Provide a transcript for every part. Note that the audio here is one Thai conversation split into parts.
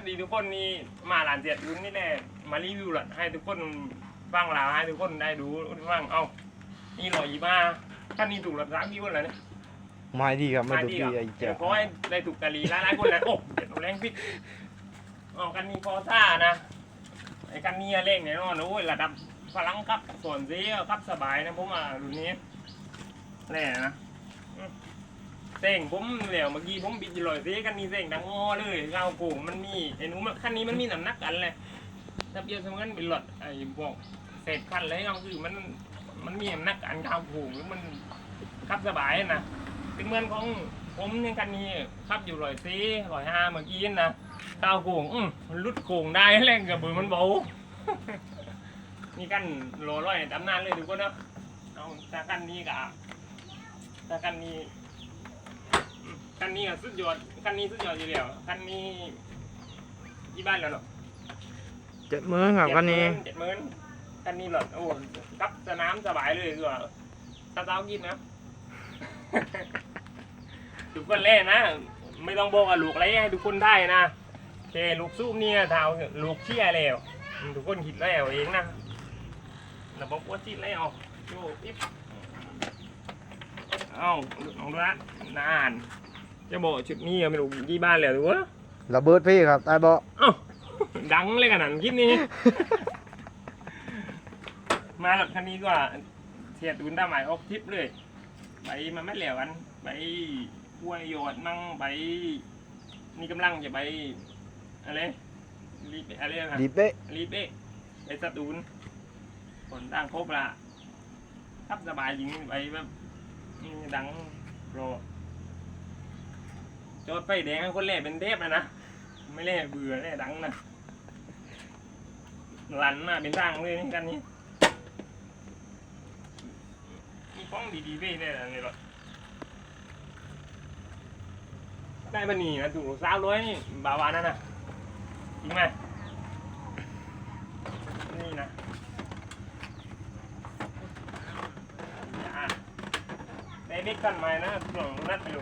วัสดีทุกคนนี่มาหลานเสียดยุนนี่แหละมารีวิวหละให้ทุกคนฟังลาวให้ทุกคนได้ดูฟังเอ้านี่หล่อยีมาท่านนี้ถูกหลักสามกี่คนแล้วเนี่ยไม่ดีครับไม่ถูกดีดีอะไอ้เดี๋เจ้ายวขอให้ได้ถูกกะลีหลายๆคนแล้วโอ้เด็ดแรงพิษอ๋อกันนี้พอซ่านะไอ้กันนี้เล่งเนี่ยเนาะโอ้ยระดับพลังครับส่วนซีครับสบายนะผมอะรุ่นนี้แน่นะอืม เส้งผมเหลวเมื่อกี้ผมบิดอยู่ลอยซีกันนี้เส้งดังงอเลยเงาโก่งมันมีไอ้หนูมันคันนี้มันมีน้ำหนักกันเลยถ้าเปรียบเสมือนเป็นหลอดไอ้พวกเศษคันเลยก็คือมันมันมีน้ำหนักกันเงาโก่งหรือมันขับสบายนะเป็นเหมือนของผมในคันนี้ขับอยู่ลอยซีลอยห้าเมื่อกี้นะก้าวโก่งอืมันลุดโก่งได้แรงกับเบือมันเบานี่กันโลร้อยตำนานเลยทุกคนเนาะเอาถ้ากันนี้กับถ้ากันนี้ กันนี้กับสุดยอดกันนี้สุดยอดอยู่แล้วกันนี้ที่บ้านแล้วเนาะเจ็ดมื้อครับกันนี้เจ็ดหมื่นกันนี้หลอดโอ้กลับสนามสบายเลยคือว่าตาเต้ากินนะทุกคนเล่นนะ ไม่ต้องบอกว่าลูกอะไรให้ทุกคนได้นะเคลูกสู้เนี่ยเท้าลูกเชี่ยแล้วทุกคนคิดแล้วเองนะระบบว่าจิตแล้วโยปิ๊บเอ้าลองดูนะนาน จะบอกชุดนี้ไม่รู้กี่บ้านแล้วดูวะระเบิดพี่ครับตายบ่เอ้าดังเลยขนาดคลิปนี้ มาหลับคันนี้ก็เสียตุนตาหมายออกทริปเลยไปมันไม่เหลวกันไปกล้วยโยดมั่งไปนี่กำลังจะไปอะไรรีบอะไรนะดีเป๊ะรีบเอ๊ะไปสตูนผลตั้งครบละทับสบายจริงไปแบบนี่ดังโปร โจดไฟแดงคนแรกเป็นเทพนะนะไม่เล่เบื่อเล่ดังนะหลันน่ะเป็นร่างเลยนี่กันนี้มีกล้องดีๆไปได้แล้วนี่หรอได้ปะนี่นะถูกสาวร้อยนี่บาวานั่นนะจริงไหมนี่นะอะได้เด็กกันไหมนะหลงนัดไปล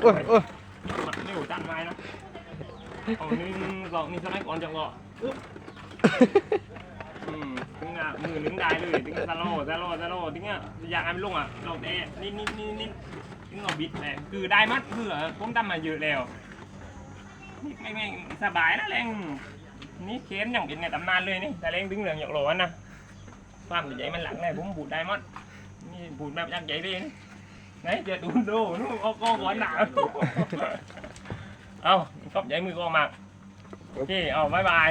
โอ้ยโอ้ยนี่หูจังไม้นะเอานึ่งสองนี่สไลด์ก่อนจังหวะออืมถึงอะมือหนึ่งได้เลยถึงซาโล่ซาโล่ซาโร่ถึงอะอยากให้มันลงอะลงเตะนิดนิดนิดนิดถึงเราบิดแต่คือได้มัดเผื่อผมตั้มมาเยอะแล้วนี่ไม่ไม่สบายนะแรงนี่เค้มอย่างเป็นในตำนานเลยนี่แต่เล่งถึงเหลืองหยกโหลนะความใหญ่มันหลังเลยผมบูดได้มัดนี่บูดแบบยักษ์ใหญ่เลยนี่ ไหนจะดูดูนู่นก็ก็หัวหนาเอาขอบใจมือก็มากโอเคเอาบายบาย